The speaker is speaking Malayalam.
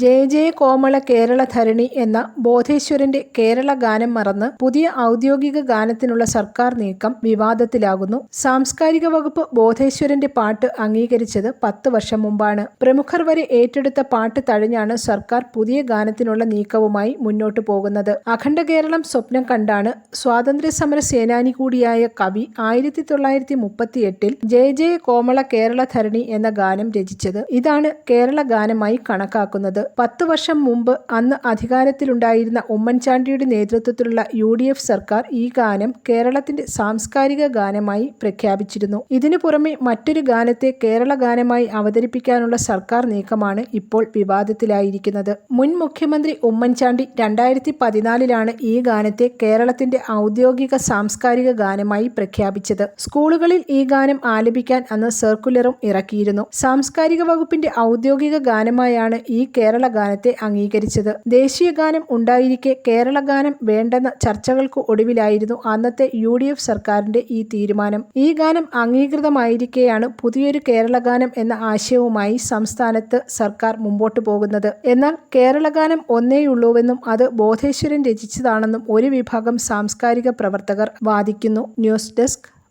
ജയ ജെ കോമള കേരള ധരണി എന്ന ബോധേശ്വരന്റെ കേരള ഗാനം മറന്ന് പുതിയ ഔദ്യോഗിക ഗാനത്തിനുള്ള സർക്കാർ നീക്കം വിവാദത്തിലാകുന്നു. സാംസ്കാരിക വകുപ്പ് ബോധേശ്വരന്റെ പാട്ട് അംഗീകരിച്ചത് പത്ത് വർഷം മുമ്പാണ്. പ്രമുഖർ വരെ ഏറ്റെടുത്ത പാട്ട് തഴഞ്ഞാണ് സർക്കാർ പുതിയ ഗാനത്തിനുള്ള നീക്കവുമായി മുന്നോട്ടു പോകുന്നത്. അഖണ്ഡ കേരളം സ്വപ്നം കണ്ടാണ് സ്വാതന്ത്ര്യ സമര സേനാനി കൂടിയായ കവി ആയിരത്തി തൊള്ളായിരത്തി മുപ്പത്തിയെട്ടിൽ ജെ ജെ കോമള കേരള ധരണി എന്ന ഗാനം രചിച്ചത്. ഇതാണ് കേരള ഗാനമായി കണക്കാക്കുന്നത്. പത്ത് വർഷം മുമ്പ് അന്ന് അധികാരത്തിലുണ്ടായിരുന്ന ഉമ്മൻചാണ്ടിയുടെ നേതൃത്വത്തിലുള്ള യു ഡി എഫ് സർക്കാർ ഈ ഗാനം കേരളത്തിന്റെ സാംസ്കാരിക ഗാനമായി പ്രഖ്യാപിച്ചിരുന്നു. ഇതിനു പുറമെ മറ്റൊരു ഗാനത്തെ കേരള ഗാനമായി അവതരിപ്പിക്കാനുള്ള സർക്കാർ നീക്കമാണ് ഇപ്പോൾ വിവാദത്തിലായിരിക്കുന്നത്. മുൻ മുഖ്യമന്ത്രി ഉമ്മൻചാണ്ടി രണ്ടായിരത്തി പതിനാലിലാണ് ഈ ഗാനത്തെ കേരളത്തിന്റെ ഔദ്യോഗിക സാംസ്കാരിക ഗാനമായി പ്രഖ്യാപിച്ചത്. സ്കൂളുകളിൽ ഈ ഗാനം ആലപിക്കാൻ അന്ന് സർക്കുലറും ഇറക്കിയിരുന്നു. സാംസ്കാരിക വകുപ്പിന്റെ ഔദ്യോഗിക ഗാനമായാണ് ഈ കേരള ഗാനത്തെ അംഗീകരിച്ചത്. ദേശീയ ഗാനം ഉണ്ടായിരിക്കെ കേരള ഗാനം വേണ്ടെന്ന ചർച്ചകൾക്ക് ഒടുവിലായിരുന്നു അന്നത്തെ യു ഡി എഫ് സർക്കാരിന്റെ ഈ തീരുമാനം. ഈ ഗാനം അംഗീകൃതമായിരിക്കെയാണ് പുതിയൊരു കേരള ഗാനം എന്ന ആശയവുമായി സംസ്ഥാനത്ത് സർക്കാർ മുമ്പോട്ടു പോകുന്നത്. എന്നാൽ കേരള ഗാനം ഒന്നേയുള്ളൂവെന്നും അത് ബോധേശ്വരൻ രചിച്ചതാണെന്നും ഒരു വിഭാഗം സാംസ്കാരിക പ്രവർത്തകർ വാദിക്കുന്നു. News desk